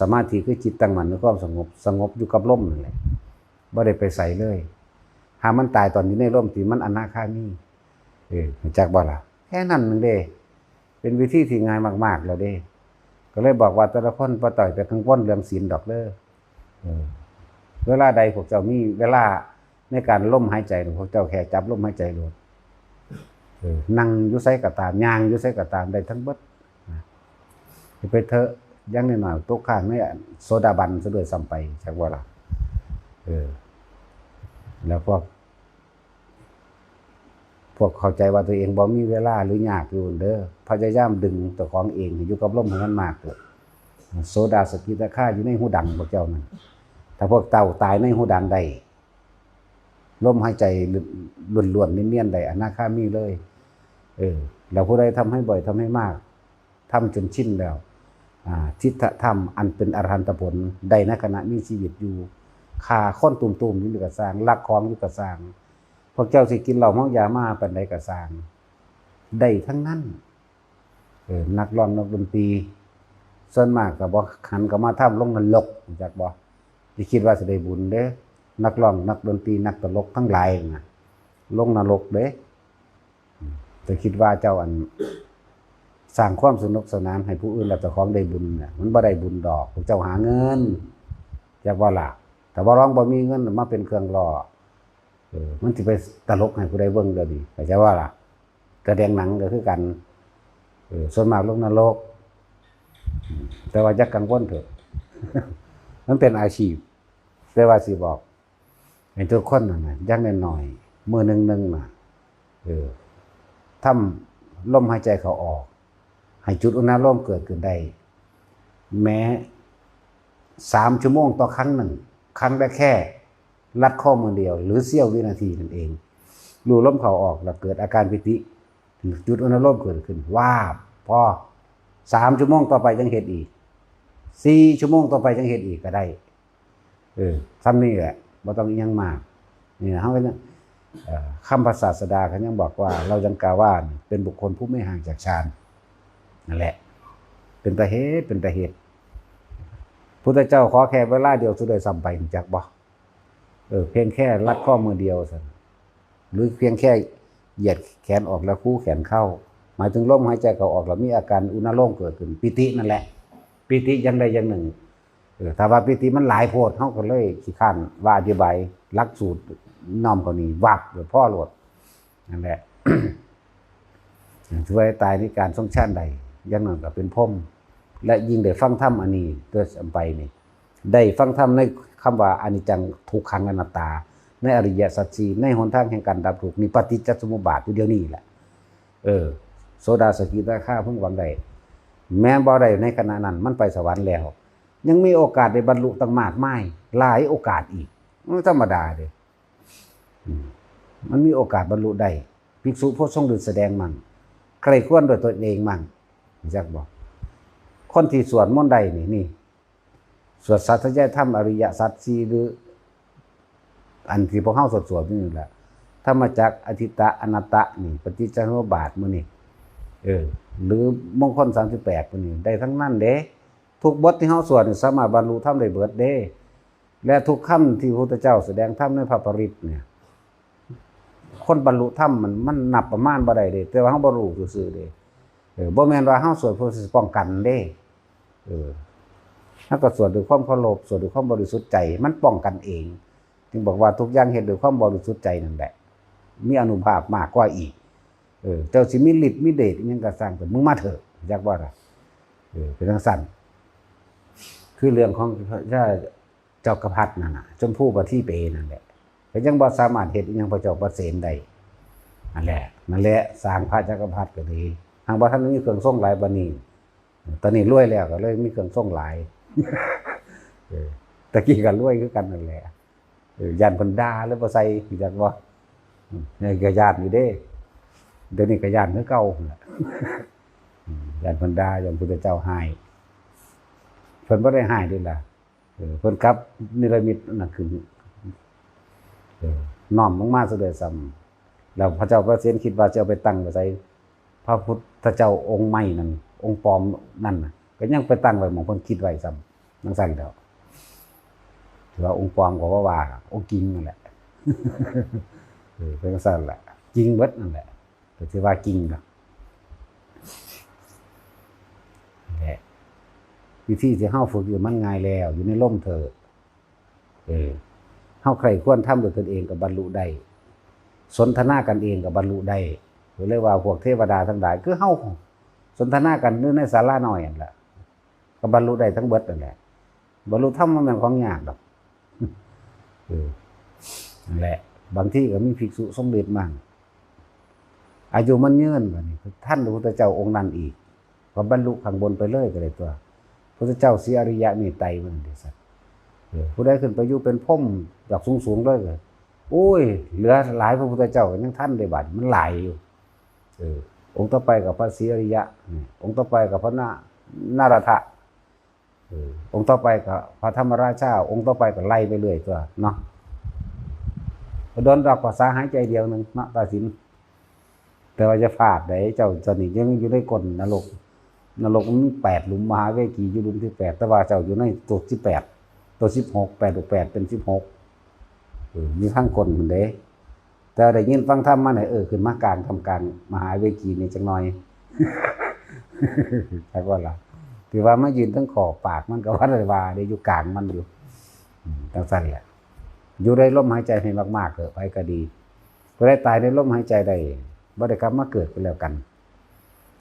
สมาธิคือจิตตั้งมั่นในความสงบสงบอยู่กับลมนั่นแหละบ่ได้ไปใส่เลย หามันตายตอนนี้ในลมที่มันอนาคามีเออจักบ่ล่ะแค่นั้นนึงเด้เป็นวิธีที่ง่ายมากๆแล้วเด้ ก็เลยบอกว่าแต่ละคนบ่ต่อยไปกังวลเรื่องศีลดอกเด้อเวลาใดพวกเจ้ามีเวลาในการล่มหายใจพวกเจ้าแค่จับลมหายใจโลดนั่งยุไสก็ตามย่างยุไสก็ตามได้ทั้งเบิดไปเถอะ ยังน้อยๆตกข้างในโซดาบันซะด้วยซ้ำไปจากว่าล่ะเออ แล้วพวก พวกเข้าใจว่าตัวเองบ่มีเวลาหรือยากอยู่เด้อพยายามดึงตัวของเองอยู่กับลมให้มันมากเถอโซดาสกิตาค่าอยู่ในหูดังพวกเจ้านั่นถ้าพวกเต่าตายในหูดังใดลมหายใจล้วนๆเนียนๆใดอนาคามีเลย เออ แล้วผู้ใดทำให้บ่อยทำให้มากทำจนชินแล้ว ทิฏฐธรรมอันเป็นอรหันตผลใดในขณะมีชีวิตอยู่คาค้อนตุ่มๆอยู่กับสร้างลักของอยู่กับสร้างพวกเจ้าสิกินเหล้าเมายามาเป็นใดกับสร้างได้ทั้งนั้นเออนักร้องนักดนตรีส่วนมากก็บ่ขันก็มาทำลงนรกจักบ่ที่คิดว่าจะได้บุญเด้นักร้องนักดนตรีนักตลกทั้งหลายนะลงนรกเด้อืมแต่คิดว่าเจ้าอัน สร้างความสนุกสนานให้ผู้อื่นและเจ้าของได้บุญเนี่ยมันบ่ได้บุญดอกพวกเจ้าหาเงินจากว่าล่ะแต่ว่าร้องบ่มีเงินมาเป็นเครื่องรอเออมันสิไปตลกให้ผู้ใดเบิ่งเด้อดีเข้าใจว่าล่ะแสดงหนังก็คือกันเออส่วนมากลงนรกแต่ว่าอย่ากังวลเถอะ มันเป็นอาชีพแต่ว่าสิบอกให้ทุกคนน่ะนะอยังน้อยมือหนึ่งหนึ่งน่ะเออทำลมหายใจเขาออก ให้จุดอุณหภูมิเกิดขึ้นได้ แม้สามชั่วโมงต่อครั้งหนึ่ง ครั้งได้แค่ลัดข้อมือเดียว หรือเสี้ยววินาทีนั่นเองรูลมเข่าออกแล้วเกิดอาการปิติจุดอุณหภูมิเกิดขึ้นว่าพอสามชั่วโมงต่อไปยังเห็นอีกสี่ชั่วโมงต่อไปจังเฮ็ดอีกก็ได้ เออซ้ำนี่แหละบ่ต้องยังมากนี่นะเฮาก็ยังคำภาษาสดาเขายังบอกว่า เรายังกล่าวว่าเป็นบุคคลผู้ไม่ห่างจากฌาน นั่นแหละ เป็นตาเหตุเป็นตาเหตุพุทธเจ้าขอแค่เวลาเดียวสุดเลยซ้ำไปจักบ่เออเพียงแค่ลัดข้อมือเดียวซั่นหรือเพียงแค่เหยียดแขนออกแล้วคู่แขนเข้า หมายถึงลมหายใจเขาออกแล้วมีอาการอุณหภูมิเกิดขึ้นปิตินั่นแหละ ปิติยังใดย่างหนึ่งเออถ้าว่าปิติมันหลายโพดเขาก็เลยขี้ข้านว่าอธิบายลักสูตรน้อมเขานี้วับหรือพ่อหลดนั่นแหละช่วยตายในการทรงชาติใด อยังนั้นก็เป็นพรมและยิ่งได้ฟังธรรมอันนี้ตัวสัมไปนี่ได้ฟังธรรมในคำว่าอนิจจังทุกขังอนัตตา ในอริยสัจสี่ในหนทางแห่งการดับทุกข์มีปฏิจจสมุปบาทอยู่เดียวนี้แหละ เออโซดาสกิตาค่าเพิ่งหวังได้แม้บ่ได้ในขณะนั้นมันไปสวรรค์แล้ว ยังมีโอกาสได้บรรลุตั้งมากมายหลายโอกาสอีกมันธรรมดาเด้อมันมีโอกาสบรรลุได้ภิกษุผู้ทรงฤทธิ์แสดงมั่งใครควรโดวยตัวเองมั่ง จักบอกคนที่สวดมนต์ใดนี่นี่ สวดสัตยธรรมอริยสัจสีหรือ อันที่พวกเฮาสวดสวดนี่แหละธรรมจักอธิตะอนัตตะนี่ ปฏิจจสมุปบาทมือนี่เออ หรือมงคล38มื้อนี้ได้ทั้งนั้นเด้ทุกบทที่เฮาสวดสามารถบรรลุธรรมได้เบิดเด้ และทุกคำที่พระพุทธเจ้าแสดงธรรมในพระปริตเนี่ยคนบรรลุธรรมมันมันนับประมาณบ่ได้เด้แต่ว่าเฮาบ่รู้ซื่อๆเด้ เออบ่แม่นว่าเฮาสวดเพื่อสิป้องกันเด้ เออถ้าก็สวดด้วยความเคารพสวดด้วยความบริสุทธิ์ใจมันป้องกันเอง จึงบอกว่าทุกอย่างเฮ็ดด้วยความบริสุทธิ์ใจนั่นแหละ มีอนุภาพมากกว่าอีก เออเจ้าสิมีฤทธิ์มีเดชอิหยังก็สร้างแต่มึงมาเถอะอยากว่าล่ะเออเป็นจังซั่นคือเรื่องของพระเจ้ากระพัดนั่นน่ะชมพู่ประที่เปนั่นแหละก็ยังบ่สามารถเฮ็ดอิหยังพระเจ้าประเสนได้นั่นแหละนั่นแหละสร้างพระจักรพรรดิก็ดี ทางบ่ทันมีเครื่องทรงหลายบัดนี้ ตอนนี้รวยแล้วก็เลยมีเครื่องทรงหลายตะกี้ก็รวยคือกันนั่นแหละยันเพิ่นด่าแล้วบ่ใส่จักบ่อืมนี่ก็ญาติอยู่เด้ เดี๋ยวนี้ก็ญาติคือเก่านั่นแหละอืมญาติเพิ่นด่ายันพุทธเจ้าให้เพิ่นบ่ได้หายด้วยล่ะเพิ่นกลับนิรมิตนั่นคือน้อมลงมาซะด้วยซ้ำแล้วพระเจ้าพระเสียนคิดว่าจะเอาไปตั้งไว้ใส่ พระพุทธเจ้าองค์ใหม่นั่นองค์ปลอมนั่นน่ะก็ยังไปตั้งไว้หมองเพิ่นคิดไว้ซ้ำนังสั่นเดียวถือว่าองค์ปลอมก็ว่าว่าองค์จริงนั่นแหละเออเป็นสั่นแหละจริงเบิดนั่นแหละแต่ถือว่าจริงนะนั่นแหละวิธีที่เฮาฝึกอยู่มันง่ายแล้ว อยู่ในร่มเธอเออเฮาใครควรทำด้วยตนเองกับบรรลุได้สนทนากันเองกับบรรลุได้ หรือเรียกว่าพวกเทวดาทั้งหลายคือเฮาสนทนากันอยู่ในศาลาน้อยนั่นแหละก็บรรลุได้ทั้งเบิดนั่นแหละบรรลุธรรมมันเป็นของยากดอกเออนั่นแหละ บางที่ก็มีภิกษุสมเด็จมั่งอายุมันยืนกว่านี้ท่านพระพุทธเจ้าองค์นั้นอีกก็บรรลุข้างบนไปเลยก็เลยตัวพระพุทธเจ้าสีอริยะมีไตมันเดสัตเออผู้ใดขึ้นไปอยู่เป็นพ่มดอกสูงๆเลยเลยโอ้ย เหลือหลายพระพุทธเจ้ายังท่านได้บัดมันหลายอยู่ ออองค์ต่อไปกับพระศรีอริยะนี่องค์ต่อไปกับพระนานารัตะเออองค์ต่อไปก็พระธรรมราชา องค์ต่อไปก็ไล่ไปเรื่อยตัวเนาะโดนดอกภาษาหายใจเดียวหนึ่งเนาะตาสิน แต่ว่าจะฟาดได้เจ้าสนิทยังอยู่ในกลนรกนรกมันมีแปดหลุมมหาเวกีอยู่หลุมที่แปดแต่ว่าเจ้าอยู่ในตัวที่แปดตัวสิบหกแปดบวกแปดเป็นสิบหกเออมีข้างกลมันเด้ แต่ได้ยินฟังธรรมมาไหนอเออขึ้นมากลางทำการมหาเวกีนี่จังหน่อยใช่ว่าล่ะถือว่ามายืนทั้งขอบปากมันก็ว่าเลยว่าได้อยู่กลางมันอยู่อืมจังสั้นแหละอยู่ได้ลมหายใจให้มากๆเถอะไปก็ดีก็ได้ตายในลมหายใจได้บ่ได้กลับมาเกิดกันแล้วกัน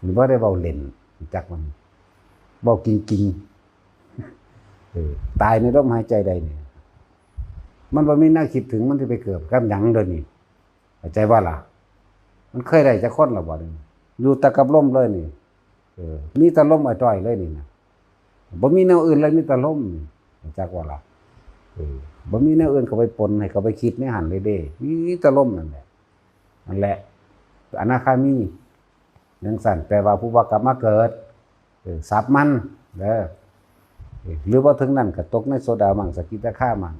หรือว่าได้เบาเล่นจักมันเบากิงกิงตายในลมหายใจได้เนี่ยมันบ่มีน่าคิดถึงมันที่ไปเกิดกับหยังเดินนี่ เข้าใจว่าล่ะ มันเคยได้จะคนหรอบ่นี่อยู่แตะกับลมเลยนี่เออมีแต่ล่มอ้อยเลยนี่นะบ่มีแนวอื่นเลยมีแต่ล่มใจักว่าล่ะเออบ่มีแนวอื่นเขาไปปนให้เขาไปคิดในหันเลยเด้มีแต่ล่มนั่นแหละนั่นแหละอนาคามีนังสั่นแปลว่าผู้ว่ากลับมาเกิดสับมันเด้อหรือว่าถึงนั้นก็ตกในโซดามังสกิตาข้ามัง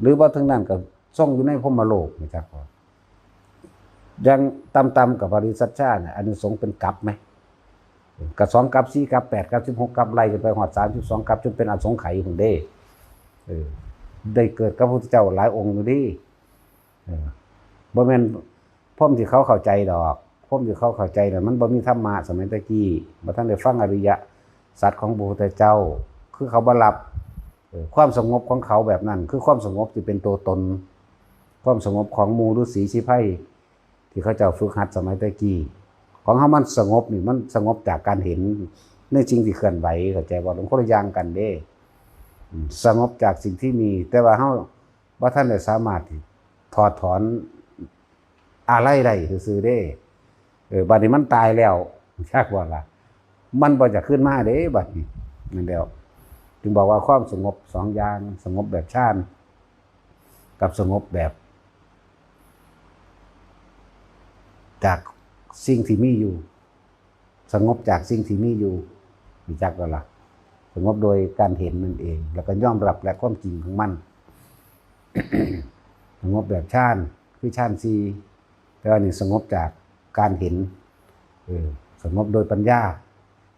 หรือว่าถึงนั้นก็ส่งอยู่ในพมโลกนี่จักว่า ยังต่ำๆกับปริสัชชาเนี่ยอันนี้สงเป็นกับไหมกับสองกับสี่กับแปดกับสิบหกกับไล่กันไปหอดสามสิบสองกับจนเป็นอสงไขยของเด้ได้เกิดกับพระพุทธเจ้าหลายองค์อยู่ดิเออบ่แม่นพ่อมที่เขาเข้าใจดอกพ่อมที่เขาเข้าใจน่ะมันบ่มีธรรมะสมัยตะกี้บ่ทันได้ฟังอริยะสัจของพระพุทธเจ้า คือเขาบรับความสงบของเขาแบบนั้น คือความสงบที่เป็นตัวตน ความสงบของมูฤาษีชีไพ ที่เขาเจ้าฝึกหัดสมัยตะกี้ของเขามันสงบนี่มันสงบจากการเห็นในสิ่งที่เคลื่อนไหวเข้าใจว่าหลวงคนละอย่างกันเด้สงบจากสิ่งที่มี แต่ว่าเขาว่าท่านได้สามารถถอดถอนอะไรได้ซื่อๆเด้เออบัดนี้มันตายแล้วชากว่าละมันบ่จะขึ้นมาเด้บัดนี้นั่นแล้วจึงบอกว่าความสงบสองอย่างสงบแบบชาติกับสงบแบบ จากสิ่งที่มีอยู่ สงบจากสิ่งที่มีอยู่มีจักก็ละสงบโดยการเห็นนั่นเอง แล้วก็ยอมรับและความจริงของมันสงบแบบชาติคือชาติซีแต่ว่านี่สงบจากการเห็นเออสงบโดยปัญญา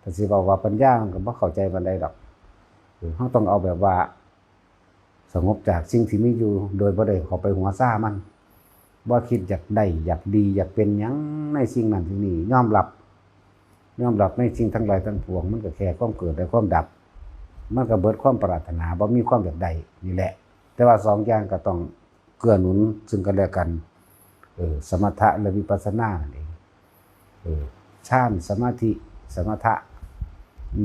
แต่สิบอกว่าปัญญามันก็บ่เข้าใจมันได้ดอกเออเราต้องเอาแบบว่า สงบจากสิ่งที่มีอยู่ โดยบ่ได้เขาไปหัวซ่ามัน ว่าคิดอยากได้อยากดีอยากเป็นยังในสิ่งนั้นสิ่งนี้ยอมรับยอมรับในสิ่งทั้งหลายทั้งปวง มันก็แค่ความเกิดและความดับ มันก็เบิดความปรารถนาบ่มีความอยากได้นี่แหละ แต่ว่าสองอย่างก็ต้องเกื้อหนุนซึ่งกันและกันเออสมถะและวิปัสสนานั่นเองเออฌานสมาธิสมถะ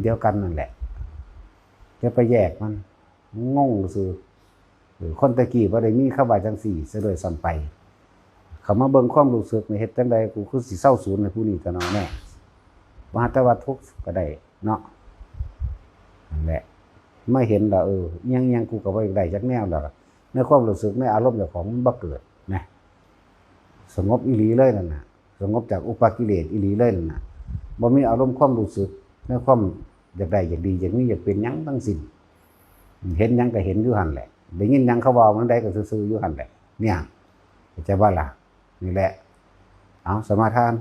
เดียวกันนั่นแหละจะไปแยกมันงงซื่อคนตะกี้บ่าได้มีข้าว่าจังสี่ซะเลยซ้ำไป เขามาเบิ่งความรู้สึกในเฮ็ดจังใดกูคือสิเศร้าศูนย์ในผู้นี้ก็เนาะแน่ว่าแต่ว่าทุกข์ก็ได้เนาะนั่นแหละไม่เห็นดอกเออยังยังกูก็บ่ได้จักแนวดอกในความรู้สึกในอารมณ์เจ้าของมันบ่เกิดนะสงบอีหลีเลยนั่นน่ะสงบจากอุปากิเลสอีหลีเลยนั่นน่ะบ่มีอารมณ์ความรู้สึกในความอยากได้อยากดีอยากมีอยากเป็นยังทั้งสิ้นเห็นยังก็เห็นอยู่หันแหละได้ยินยังเขาเว้ามันใดก็ซื่อๆอยู่หันแหละเนี่ยเข้าใจว่าล่ะ นี่แหละ เอาสมาทาน